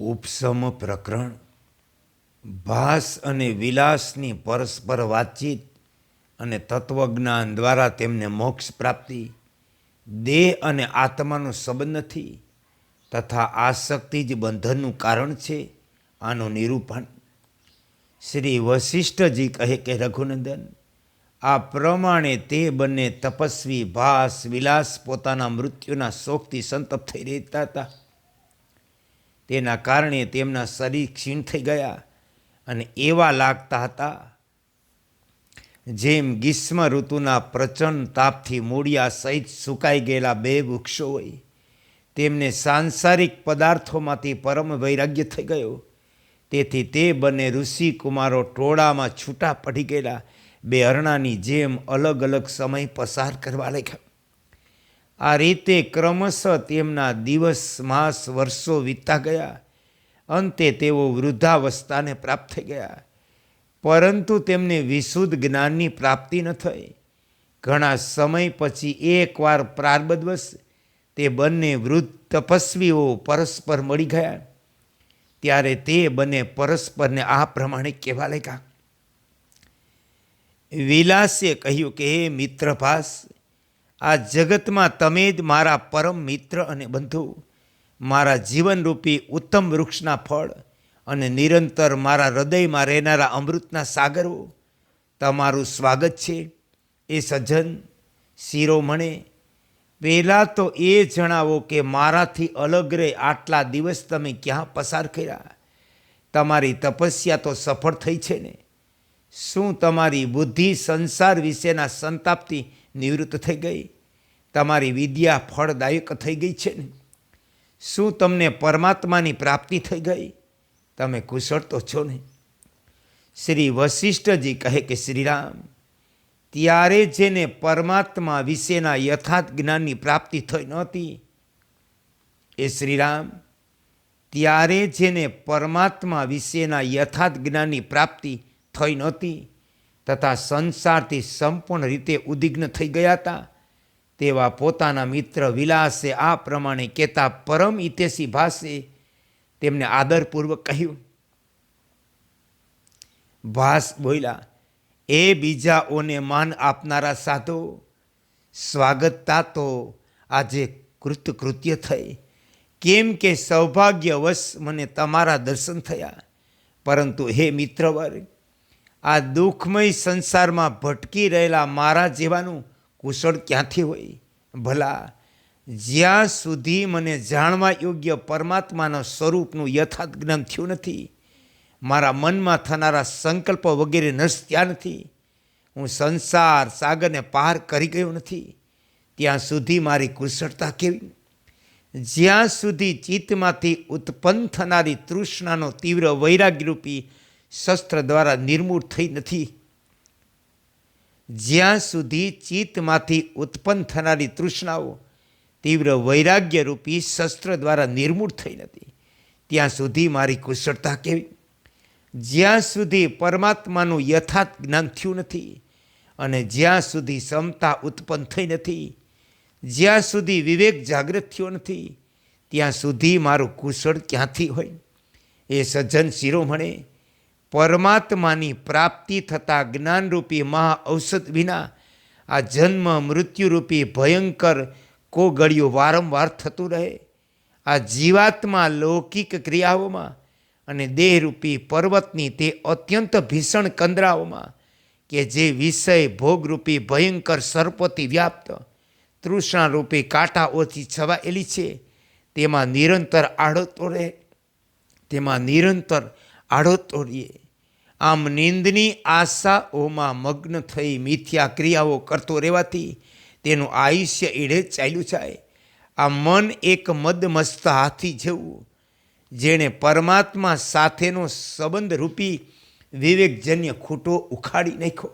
ઉપસમ પ્રકરણ. ભાસ અને વિલાસની પરસ્પર વાતચીત અને તત્વજ્ઞાન દ્વારા તેમને મોક્ષ પ્રાપ્તિ, દેહ અને આત્માનો સંબંધ નથી તથા આસક્તિ જ બંધનનું કારણ છે આનું નિરૂપણ. શ્રી વશિષ્ઠજી કહે કે, રઘુનંદન, આ પ્રમાણે તે બંને તપસ્વી, ભાસ, વિલાસ પોતાના મૃત્યુના શોકથી સંતપ થઈ રહેતા હતા. તેના કારણે તેમના શરીર ક્ષીણ થઈ ગયા અને એવા લાગતા હતા જેમ ગ્રીષ્મ ઋતુના પ્રચંડ તાપથી મૂળિયા સહિત સુકાઈ ગયેલા બે વૃક્ષો હોય, તેમને સાંસારિક પદાર્થોમાંથી પરમ વૈરાગ્ય થઈ ગયો. તેથી તે બંને ઋષિ કુમારો ટોળામાં છૂટા પડી ગયેલા બે અરણાની જેમ અલગ અલગ સમય પસાર કરવા લાગ્યા. આ રીતે ક્રમશઃ તેમના દિવસ, માસ, વર્ષો વીતતા ગયા. અંતે તેઓ વૃદ્ધાવસ્થાને પ્રાપ્ત થઈ ગયા. પરંતુ તેમને વિશુદ્ધ જ્ઞાનની પ્રાપ્તિ ન થઈ. ઘણા સમય પછી એકવાર પ્રારબદવશ તે બંને વૃદ્ધ તપસ્વીઓ પરસ્પર મળી ગયા. ત્યારે તે બંને પરસ્પરને આ પ્રમાણે કહેવા લાગ્યા. વિલાસે કહ્યું કે, હે મિત્રભાસ આ જગતમાં તમે જ મારા પરમ મિત્ર અને બંધુ. મારા જીવનરૂપી ઉત્તમ વૃક્ષના ફળ અને નિરંતર મારા હૃદયમાં રહેનારા અમૃતના સાગરો. તમારું સ્વાગત છે. એ સજ્જન, શિરોમણે પહેલાં તો એ જણાવો કે મારાથી અલગ રહે આટલા દિવસ તમે ક્યાં પસાર કર્યા? તમારી તપસ્યા તો સફળ થઈ છે ને. શું તમારી બુદ્ધિ સંસાર વિશેના સંતાપથી નિવૃત્ત થઈ ગઈ. તમારી વિદ્યા ફળદાયક થઈ ગઈ છે ને. શું તમને પરમાત્માની પ્રાપ્તિ થઈ ગઈ? તમે કુશળ તો છો ને. શ્રી વશિષ્ઠજી કહે કે, શ્રીરામ, ત્યારે જેને પરમાત્મા વિશેના યથાર્થ જ્ઞાનની પ્રાપ્તિ થઈ નહોતી, એ શ્રીરામ, ત્યારે જેને પરમાત્મા વિશેના યથાર્થ જ્ઞાનની પ્રાપ્તિ થઈ નહોતી તથા સંસારથી સંપૂર્ણ રીતે ઉદ્વિગ્ન થઈ ગયા હતા. તેવા પોતાના મિત્ર વિલાસે આ પ્રમાણે કહેતા પરમ હિતેશી ભાષે તેમને આદરપૂર્વક કહ્યું. ભાસ બોલ્યા, એ બીજાઓને માન આપનારા સાધુ, સ્વાગતતા તો આજે કૃતકૃત્ય થઈ. કેમ કે સૌભાગ્યવશ મને તમારા દર્શન થયા. પરંતુ હે મિત્રવર્ગ આ દુઃખમય સંસારમાં ભટકી રહેલા મારા જેવાનું કુશળ ક્યાંથી હોય? ભલા, જ્યાં સુધી મને જાણવા યોગ્ય પરમાત્માના સ્વરૂપનું યથાર્થ જ્ઞાન થયું નથી, મારા મનમાં થનારા સંકલ્પ વગેરે નશ ત્યાં નથી, હું સંસાર સાગરને પાર કરી ગયો નથી, ત્યાં સુધી મારી કુશળતા કેવી? જ્યાં સુધી ચિત્તમાંથી ઉત્પન્ન થનારી તૃષ્ણાનો તીવ્ર વૈરાગ્યરૂપી શસ્ત્ર દ્વારા નિર્મૂળ થઈ નથી. જ્યાં સુધી ચિત્તમાંથી ઉત્પન્ન થનારી તૃષ્ણાઓ તીવ્ર વૈરાગ્યરૂપી શસ્ત્ર દ્વારા નિર્મૂળ થઈ નથી, ત્યાં સુધી મારી કુશળતા કેવી? જ્યાં સુધી પરમાત્માનું યથાર્થ જ્ઞાન થયું નથી અને જ્યાં સુધી ક્ષમતા ઉત્પન્ન થઈ નથી, જ્યાં સુધી વિવેક જાગૃત થયો નથી, ત્યાં સુધી મારું કુશળ ક્યાંથી હોય? એ સજ્જન શિરોમણે પરમાત્માની પ્રાપ્તિ થતાં જ્ઞાનરૂપી મહા ઔષધ વિના આ જન્મ મૃત્યુરૂપી ભયંકર કોગળિયું વારંવાર થતું રહે. આ જીવાત્મા લૌકિક ક્રિયાઓમાં અને દેહરૂપી પર્વતની તે અત્યંત ભીષણ કંદરાઓમાં કે જે વિષય ભોગરૂપી ભયંકર સર્પોથી વ્યાપ્ત, તૃષ્ણારૂપી કાંટાઓથી છવાયેલી છે, તેમાં નિરંતર આડોતો રહે, તેમાં નિરંતર આડોતો રહીએ. આમ નિંદની આશાઓમાં મગ્ન થઈ મિથ્યા ક્રિયાઓ કરતો રહેવાથી તેનું આયુષ્ય એડે ચાલ્યું જાય. આ મન એક મદમસ્ત હાથી જેવું, જેણે પરમાત્મા સાથેનો સંબંધ રૂપી વિવેકજન્ય ખૂટો ઉખાડી નાખ્યો,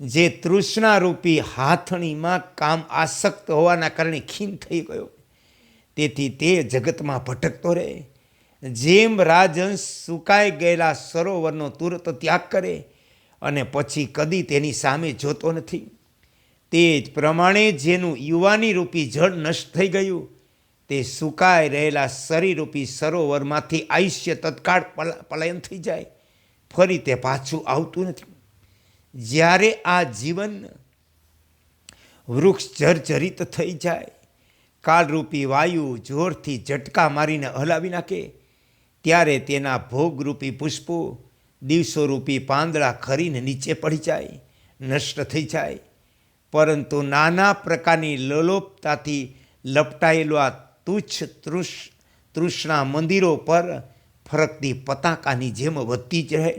જે તૃષ્ણારૂપી હાથણીમાં કામ આસક્ત હોવાના કારણે ખીન થઈ ગયો. તેથી તે જગતમાં ભટકતો રહે. જેમ રાજહંસ સુકાઈ ગયેલા સરોવરનો તુરત ત્યાગ કરે અને પછી કદી તેની સામે જોતો નથી. તે જ પ્રમાણે જેનું યુવાની રૂપી જળ નષ્ટ થઈ ગયું, તે સુકાઈ રહેલા શરીરૂપી સરોવરમાંથી આયુષ્ય તત્કાળ પલા- પલાયન થઈ જાય. ફરી તે પાછું આવતું નથી. જ્યારે આ જીવન વૃક્ષ જર્જરિત થઈ જાય કાળરૂપી વાયુ જોરથી ઝટકા મારીને હલાવી નાખે ત્યારે તેના ભોગરૂપી પુષ્પો દિવસોરૂપી પાંદડા ખરીને નીચે પડી જાય, નષ્ટ થઈ જાય. પરંતુ નાના પ્રકારની લોલોપતાથી લપટાયેલું આ તુચ્છ તૃષ, તૃષ્ણા મંદિરો પર ફરકતી પતાકાની જેમ વધતી જ રહે.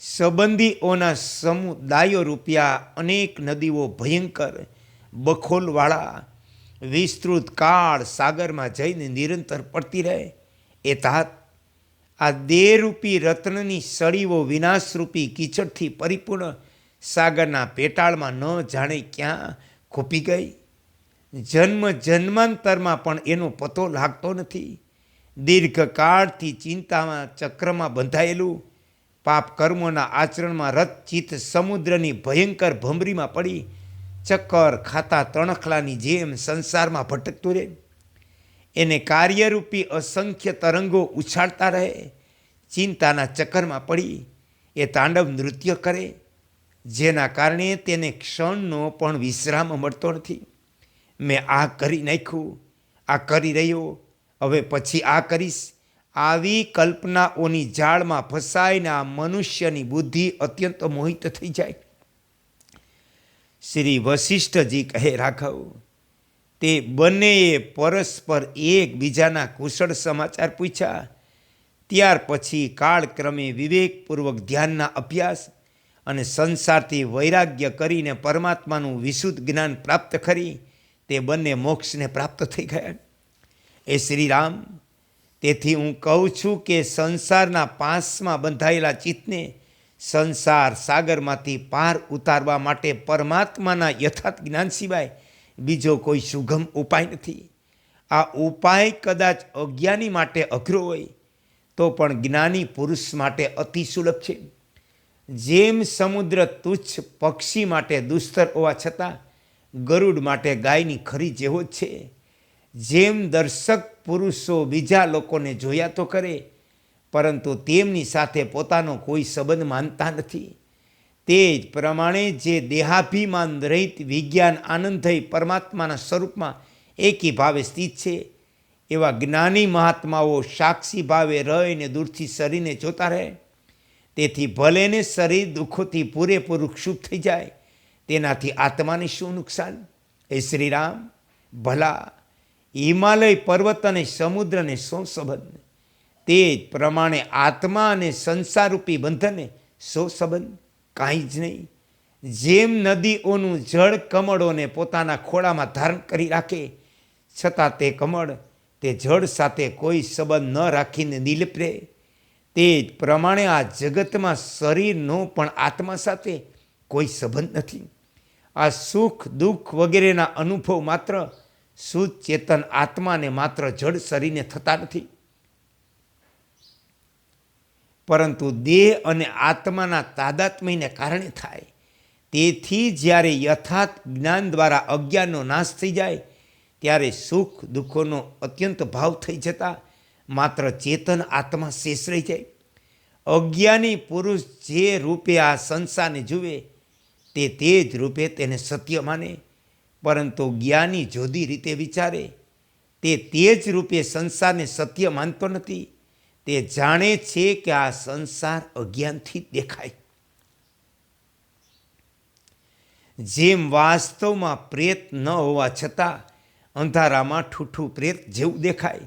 સંબંધીઓના સમુદાયો રૂપિયા અનેક નદીઓ ભયંકર, બખોલવાળા વિસ્તૃત કાળ સાગરમાં જઈને નિરંતર પડતી રહે. એ તાત આ દેહરૂપી રત્નની સળીઓ વિનાશરૂપી કીચડથી પરિપૂર્ણ સાગરના પેટાળમાં ન જાણે ક્યાં ખૂપી ગઈ. જન્મ જન્માંતરમાં પણ એનો પતો લાગતો નથી. દીર્ઘકાળથી ચિંતામાં ચક્રમાં બંધાયેલું. પાપ કર્મોના આચરણમાં રત સમુદ્રની ભયંકર ભમરીમાં પડી. ચક્કર ખાતા તણખલાની જેમ સંસારમાં ભટકતું રહે. એને કાર્યરૂપી અસંખ્ય તરંગો ઉછાળતા રહે. ચિંતાના ચક્કરમાં પડી, એ તાંડવ નૃત્ય કરે, જેના કારણે તેને ક્ષણનો પણ વિશ્રામ મળતો નથી. મેં આ કરી નાખ્યું, આ કરી રહ્યો, હવે પછી આ કરીશ. આવી કલ્પનાઓની જાળમાં ફસાઈને આ મનુષ્યની બુદ્ધિ અત્યંત મોહિત થઈ જાય. શ્રી વશિષ્ઠજી કહે, રાઘવ, તે બંનેએ પરસ્પર એકબીજાના કુશળ સમાચાર પૂછ્યા. ત્યાર પછી કાળક્રમે વિવેકપૂર્વક ધ્યાનના અભ્યાસ અને સંસારથી વૈરાગ્ય કરીને પરમાત્માનું વિશુદ્ધ જ્ઞાન પ્રાપ્ત કરી. તે બંને મોક્ષને પ્રાપ્ત થઈ ગયા. એ શ્રી રામ તેથી હું કહું છું કે સંસારના પાંચમાં બંધાયેલા ચિત્તને સંસાર સાગરમાંથી પાર ઉતારવા માટે પરમાત્માના યથાર્થ જ્ઞાન સિવાય બીજો કોઈ સુગમ ઉપાય નથી. આ ઉપાય કદાચ અજ્ઞાની માટે અઘરો હોય, તો પણ જ્ઞાની પુરુષ માટે અતિ સુલભ છે. જેમ સમુદ્ર તુચ્છ પક્ષી માટે દુસ્તર હોવા છતાં, ગરુડ માટે ગાયની ખરી જેવો જ છે. જેમ દર્શક પુરુષો બીજા લોકોને જોયા તો કરે પરંતુ તેમની સાથે પોતાનો કોઈ સંબંધ માનતા નથી. તે જ પ્રમાણે જે દેહાભિમાન રહિત વિજ્ઞાન આનંદ થઈ પરમાત્માના સ્વરૂપમાં એકી ભાવે સ્થિત છે, એવા જ્ઞાની મહાત્માઓ સાક્ષી ભાવે રહીને દૂરથી શરીરને જોતા રહે. તેથી ભલેને શરીર દુઃખોથી પૂરેપૂરું ક્ષુભ થઈ જાય, તેનાથી આત્માને શું નુકસાન? એ શ્રીરામ, ભલા, હિમાલય પર્વત અને સમુદ્રને શું સંબંધ? તે જ પ્રમાણે આત્મા અને સંસારરૂપી બંધને સો સંબંધ કાંઈ જ નહીં. જેમ નદીઓનું જળ કમળોને પોતાના ખોળામાં ધારણ કરી રાખે, છતાં તે કમળ તે જળ સાથે કોઈ સંબંધ ન રાખીને નીલપરે. તે જ પ્રમાણે આ જગતમાં શરીરનો પણ આત્મા સાથે કોઈ સંબંધ નથી. આ સુખ, દુઃખ વગેરેના અનુભવ માત્ર સુચેતન આત્માને માત્ર જડ શરીરને થતા નથી. પરંતુ દેહ અને આત્માના તાદાત્મ્યને કારણે થાય. તેથી જ્યારે યથાર્થ જ્ઞાન દ્વારા અજ્ઞાનનો નાશ થઈ જાય, ત્યારે સુખ દુઃખોનો અત્યંત ભાવ થઈ જતાં માત્ર ચેતન આત્મા શેષ રહી જાય. અજ્ઞાની પુરુષ જે રૂપે આ સંસારને જુએ, તે તે જ રૂપે તેને સત્ય માને. પરંતુ જ્ઞાની જોદી રીતે વિચારે, તે તે જ રૂપે સંસારને સત્ય માનતો નથી. તે જાણે છે કે આ સંસાર અજ્ઞાનથી દેખાય. જેમ વાસ્તવમાં પ્રેત ન હોવા છતાં અંધારામાં ઠૂઠું પ્રેત જેવું દેખાય,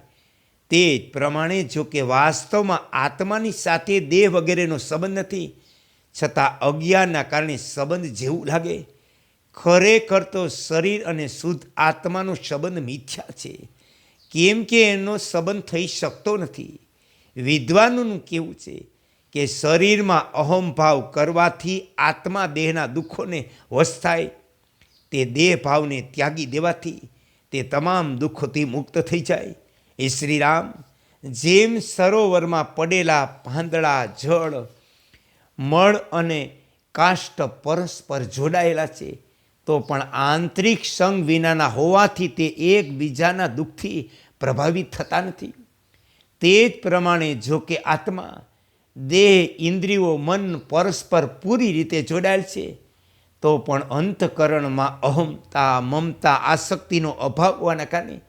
તે જ પ્રમાણે જો કે વાસ્તવમાં આત્માની સાથે દેહ વગેરેનો સંબંધ નથી, છતાં અજ્ઞાનના કારણે સંબંધ જેવું લાગે. ખરેખર તો શરીર અને શુદ્ધ આત્માનો સંબંધ મિથ્યા છે. કેમ કે એનો સંબંધ થઈ શકતો નથી. વિદ્વાનોનું કેવું છે કે શરીરમાં અહમભાવ કરવાથી આત્મા દેહના દુઃખોને વશ થાય, તે દેહ ભાવને ત્યાગી દેવાથી તે તમામ દુઃખોથી મુક્ત થઈ જાય. એ શ્રીરામ, જેમ સરોવરમાં પડેલા પાંદડા, જળ, મળ અને કાષ્ટ પરસ્પર જોડાયેલા છે, તો પણ આંતરિક સંગ વિનાના હોવાથી તે એકબીજાના દુઃખથી પ્રભાવિત થતા નથી. તે જ પ્રમાણે જો કે આત્મા, દેહ, ઇન્દ્રિયો, મન, પરસ્પર પૂરી રીતે જોડાયેલ છે, તો પણ અંતકરણમાં અહમતા મમતા, આસક્તિનો અભાવ હોવાના કારણે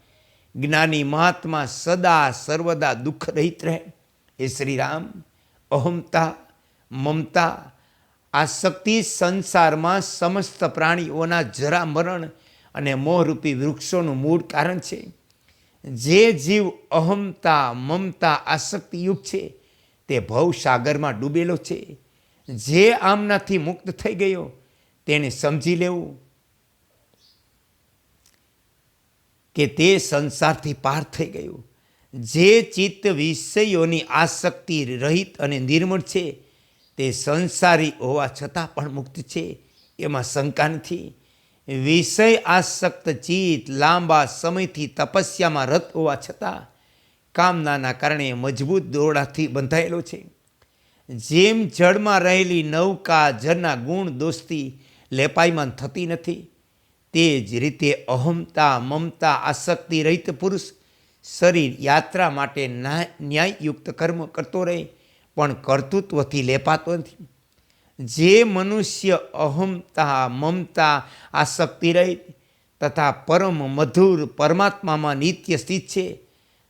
જ્ઞાની મહાત્મા સદા સર્વદા દુઃખ રહિત રહે. એ શ્રીરામ અહમતા મમતા, આસક્તિ સંસારમાં સમસ્ત પ્રાણીઓના જરા મરણ અને મોહરૂપી વૃક્ષોનું મૂળ કારણ છે. જે જીવ અહમતા મમતા, આસક્તિયુક્ત છે, તે ભવસાગરમાં ડૂબેલો છે. જે આમનાથી મુક્ત થઈ ગયો, તેને સમજી લેવું. કે તે સંસારથી પાર થઈ ગયું. જે ચિત્ત વિષયોની આસક્તિ રહિત અને નિર્મળ છે, તે સંસારી હોવા છતાં પણ મુક્ત છે. એમાં શંકા નથી. વિષય આસક્ત ચિત્ત લાંબા સમયથી તપસ્યામાં રત હોવા છતાં કામનાના કારણે મજબૂત દોરડાથી બંધાયેલો છે. જેમ જળમાં રહેલી નૌકા જળના ગુણ દોસ્તી લેપાઈમાન થતી નથી, તે જ રીતે અહમતા મમતા આસક્તિ રહિત પુરુષ શરીર યાત્રા માટે ન્યાયયુક્ત કર્મ કરતો રહે, પણ કર્તૃત્વથી લેપાતો નથી. જે મનુષ્ય અહમતા મમતા, આસક્તિ રહિત તથા પરમ મધુર પરમાત્મામાં નિત્ય સ્થિત છે,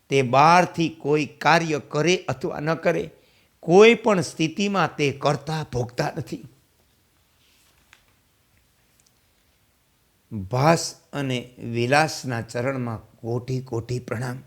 તે બહારથી કોઈ કાર્ય કરે અથવા ન કરે, કોઈ પણ સ્થિતિમાં તે કરતા ભોગતા નથી. ભાસ અને વિલાસના ચરણમાં કોટી કોટી પ્રણામ.